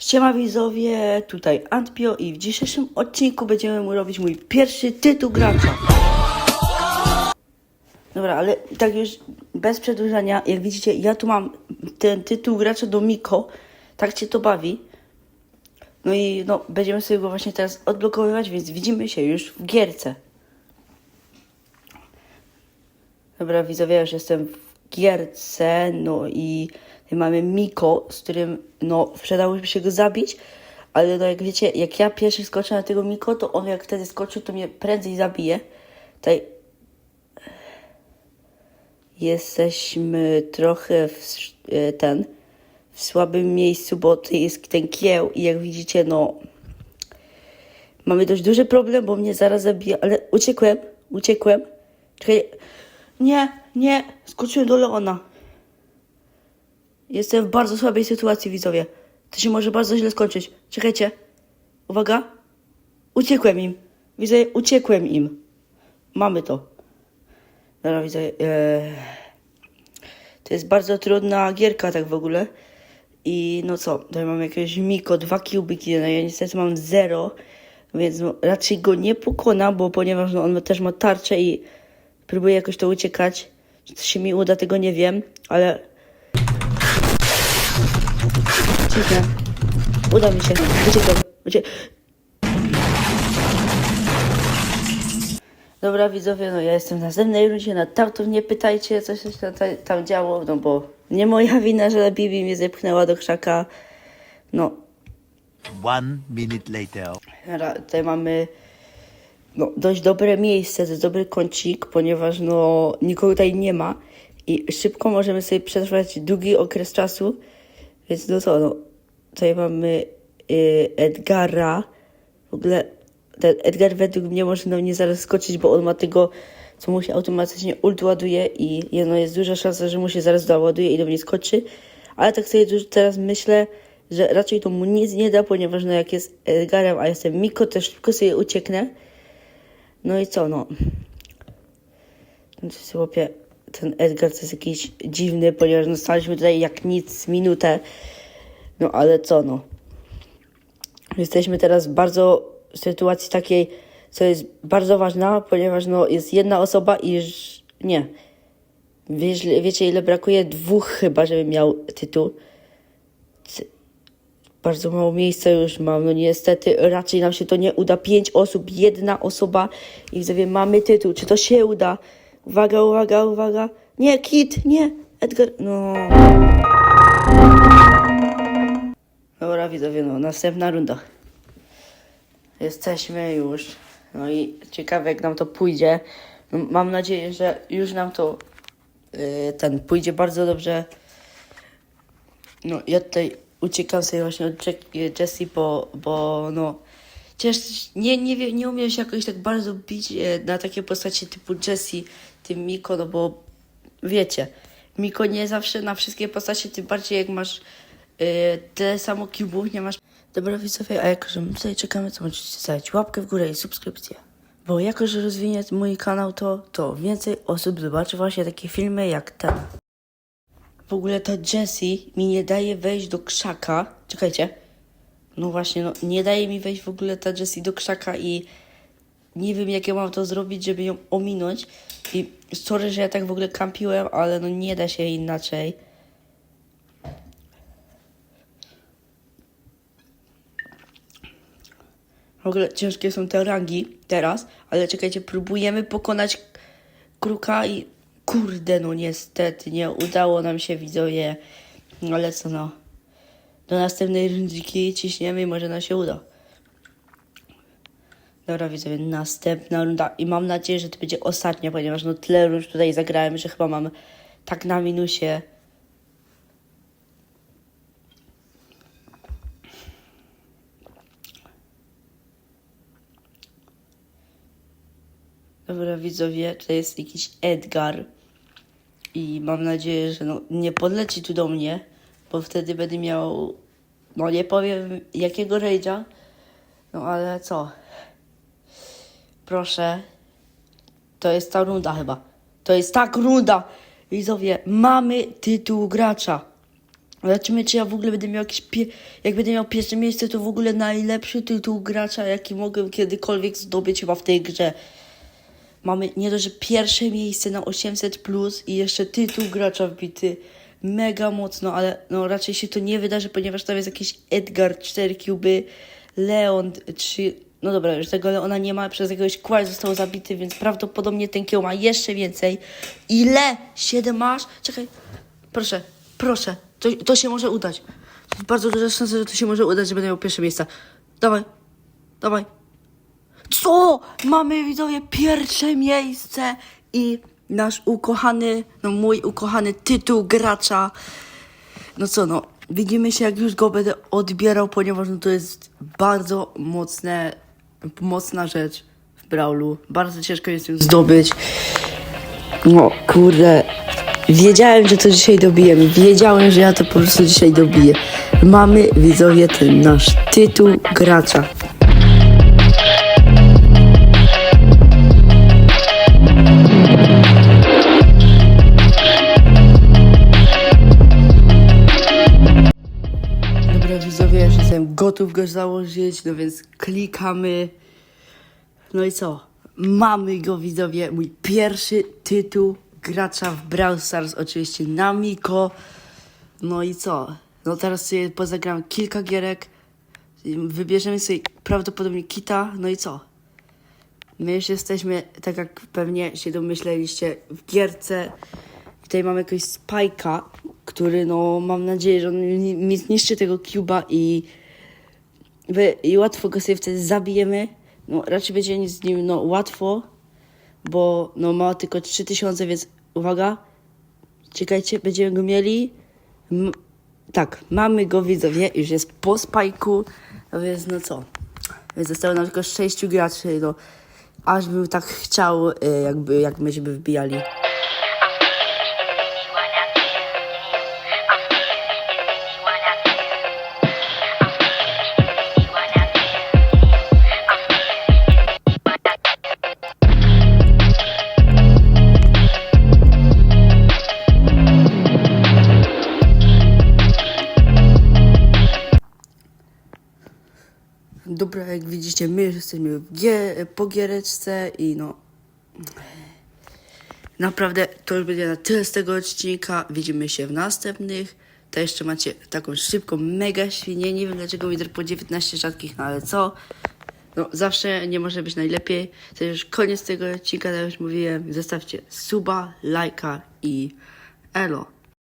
Siema widzowie, tutaj Antpio i w dzisiejszym odcinku będziemy mu robić mój pierwszy tytuł gracza. Dobra, ale tak już bez przedłużania, jak widzicie, ja tu mam ten tytuł gracza do Miko, tak cię to bawi. No i no, będziemy sobie go właśnie teraz odblokowywać, więc widzimy się już w gierce. Dobra, widzowie, już jestem w gierce, no i mamy Miko, z którym, no, przydałoby się go zabić, ale no, jak wiecie, jak ja pierwszy skoczę na tego Miko, to on jak wtedy skoczył, to mnie prędzej zabije. Tutaj jesteśmy trochę w, e, ten, w słabym miejscu, bo to jest ten kieł i jak widzicie, no, mamy dość duży problem, bo mnie zaraz zabije, ale uciekłem, uciekłem. Czekaj, nie, nie, skoczyłem do Leona. Jestem w bardzo słabej sytuacji, widzowie. To się może bardzo źle skończyć. Czekajcie. Uwaga. Uciekłem im. Widzowie, uciekłem im. Mamy to. Dobra, widzowie. Eee, to jest bardzo trudna gierka, tak w ogóle. I no co, tutaj mam jakiegoś Miko, dwa kubiki, no ja niestety mam zero, więc no, raczej go nie pokonam, bo ponieważ no, on też ma tarczę i próbuję jakoś to uciekać. Czy to się mi uda, tego nie wiem, ale... Cisnę. Uda mi się. Uciekam. Ucie... Dobra widzowie, no ja jestem w następnej rundzie na tartów, nie pytajcie co się tam, tam działo, no bo nie moja wina, że Bibi mnie zepchnęła do krzaka. No, One minute later. Tutaj mamy no, dość dobre miejsce, to jest dobry kącik, ponieważ no, nikogo tutaj nie ma i szybko możemy sobie przetrwać długi okres czasu. Więc no co, no, tutaj mamy y, Edgara. W ogóle ten Edgar według mnie może na mnie zaraz skoczyć, bo on ma tego, co mu się automatycznie ult ładuje i jedno jest duża szansa, że mu się zaraz doładuje i do mnie skoczy. Ale tak sobie teraz myślę, że raczej to mu nic nie da, ponieważ no jak jest Edgarem, a jestem Miko, to szybko sobie ucieknę. No i co, no. No chłopie, ten Edgar to jest jakiś dziwny, ponieważ no staliśmy tutaj jak nic minutę. No ale co, no. Jesteśmy teraz bardzo w sytuacji takiej, co jest bardzo ważna, ponieważ no jest jedna osoba i już nie. Wiecie ile brakuje? Dwóch chyba, żeby miał tytuł. Bardzo mało miejsca już mam, no niestety raczej nam się to nie uda. Pięć osób, jedna osoba i widzowie mamy tytuł. Czy to się uda? Uwaga, uwaga, uwaga. Nie, Kit, nie, Edgar, no. Dobra, widzowie, no, następna runda. Jesteśmy już. No i ciekawe, jak nam to pójdzie. No, Mam nadzieję, że już nam to yy, ten pójdzie bardzo dobrze. No, ja tutaj uciekam sobie właśnie od Jack- Jessie, bo, bo no. Chociaż nie, nie, nie umiem się jakoś tak bardzo bić e, na takie postacie typu Jessie, tym Miko, no bo wiecie, Miko nie zawsze na wszystkie postacie, tym bardziej jak masz yy, tyle samo cubów, nie masz. Dobra widzowie, a jako, że my tutaj czekamy, to możecie zostawić łapkę w górę i subskrypcję. Bo jako, że rozwinie mój kanał, to, to więcej osób zobaczy właśnie takie filmy jak ten. W ogóle ta Jessie mi nie daje wejść do krzaka. Czekajcie. No właśnie, no nie daje mi wejść w ogóle ta Jessie do krzaka i nie wiem jak ja mam to zrobić, żeby ją ominąć. I sorry, że ja tak w ogóle kampiłem, ale no nie da się inaczej. W ogóle ciężkie są te rangi teraz, ale czekajcie, próbujemy pokonać kruka i kurde, no niestety nie udało nam się widzowie. Ale co no. Do następnej rundziki ciśniemy i może nam się uda. Dobra widzowie, następna runda i mam nadzieję, że to będzie ostatnia, ponieważ no tyle rund tutaj zagrałem, że chyba mam tak na minusie. Dobra widzowie, to jest jakiś Edgar i mam nadzieję, że no, nie podleci tu do mnie, bo wtedy będę miał, no nie powiem jakiego rage'a, no ale co, proszę, to jest ta runda chyba, to jest tak runda, widzowie, mamy tytuł gracza, Zobaczymy, czy ja w ogóle będę miał jakieś. Pie... Jak będę miał pierwsze miejsce, to w ogóle najlepszy tytuł gracza, jaki mogłem kiedykolwiek zdobyć chyba w tej grze. Mamy nie dość, że pierwsze miejsce na 800 plus i jeszcze tytuł gracza wbity. Mega mocno, ale no raczej się to nie wydarzy, ponieważ tam jest jakiś Edgar 4 kuby, Leon 3. No dobra, już tego Leona nie ma, przez jakiegoś kwal został zabity, więc prawdopodobnie ten kieł ma jeszcze więcej. Ile? 7 masz? Czekaj, proszę, proszę, to, to się może udać. Bardzo duża szansa, że to się może udać, że będę miał pierwsze miejsca. Dawaj, dawaj. Co? Mamy widzowie pierwsze miejsce i nasz ukochany, no mój ukochany tytuł gracza. No co no, widzimy się jak już go będę odbierał, ponieważ no to jest bardzo mocne, mocna rzecz w Brawlu. Bardzo ciężko jest ją zdobyć. No kurde, wiedziałem, że to dzisiaj dobijemy. Wiedziałem, że ja to po prostu dzisiaj dobiję. Mamy widzowie ten nasz tytuł gracza. Jestem gotów go założyć, no więc klikamy. No i co? Mamy go widzowie, mój pierwszy tytuł gracza w Brawl Stars, oczywiście na Miko. No i co? No teraz sobie pozagram kilka gierek, wybierzemy sobie prawdopodobnie Kita, no i co? My już jesteśmy, tak jak pewnie się domyśleliście, w gierce. Tutaj mamy jakiegoś Spajka, który no mam nadzieję, że on mi zniszczy tego Cuba i, i łatwo go sobie wtedy zabijemy. No raczej będzie nic z nim no łatwo, bo no ma tylko 3000, więc uwaga. Czekajcie, będziemy go mieli. M- tak, mamy go widzowie, już jest po Spajku, no więc no co. Więc zostało nam tylko 6 graczy, no aż bym tak chciał, y, jakby jak myśmy wbijali. Dobra, jak widzicie, my jesteśmy po giereczce i no... Naprawdę, to już będzie na tyle z tego odcinka. Widzimy się w następnych. To jeszcze macie taką szybką mega świnię. Nie wiem dlaczego mi po 19 rzadkich, no ale co? No, zawsze nie może być najlepiej. To już koniec tego odcinka, tak już mówiłem. Zostawcie suba, lajka i elo.